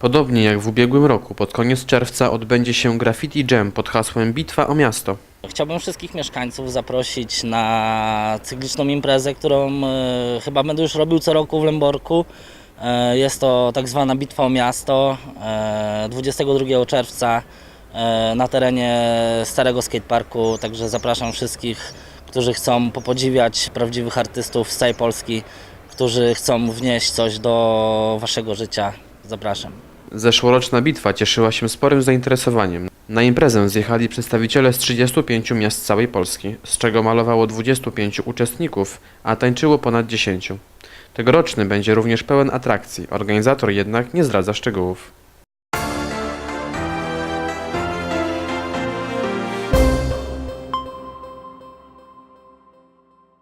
Podobnie jak w ubiegłym roku, pod koniec czerwca odbędzie się Graffiti Jam pod hasłem Bitwa o miasto. Chciałbym wszystkich mieszkańców zaprosić na cykliczną imprezę, którą e, chyba będę już robił co roku w Lęborku. E, jest to tak zwana Bitwa o Miasto e, 22 czerwca e, na terenie starego skateparku, także zapraszam wszystkich, którzy chcą popodziwiać prawdziwych artystów z całej Polski, którzy chcą wnieść coś do waszego życia. Zapraszam. Zeszłoroczna bitwa cieszyła się sporym zainteresowaniem. Na imprezę zjechali przedstawiciele z 35 miast całej Polski, z czego malowało 25 uczestników, a tańczyło ponad 10. Tegoroczny będzie również pełen atrakcji, organizator jednak nie zdradza szczegółów.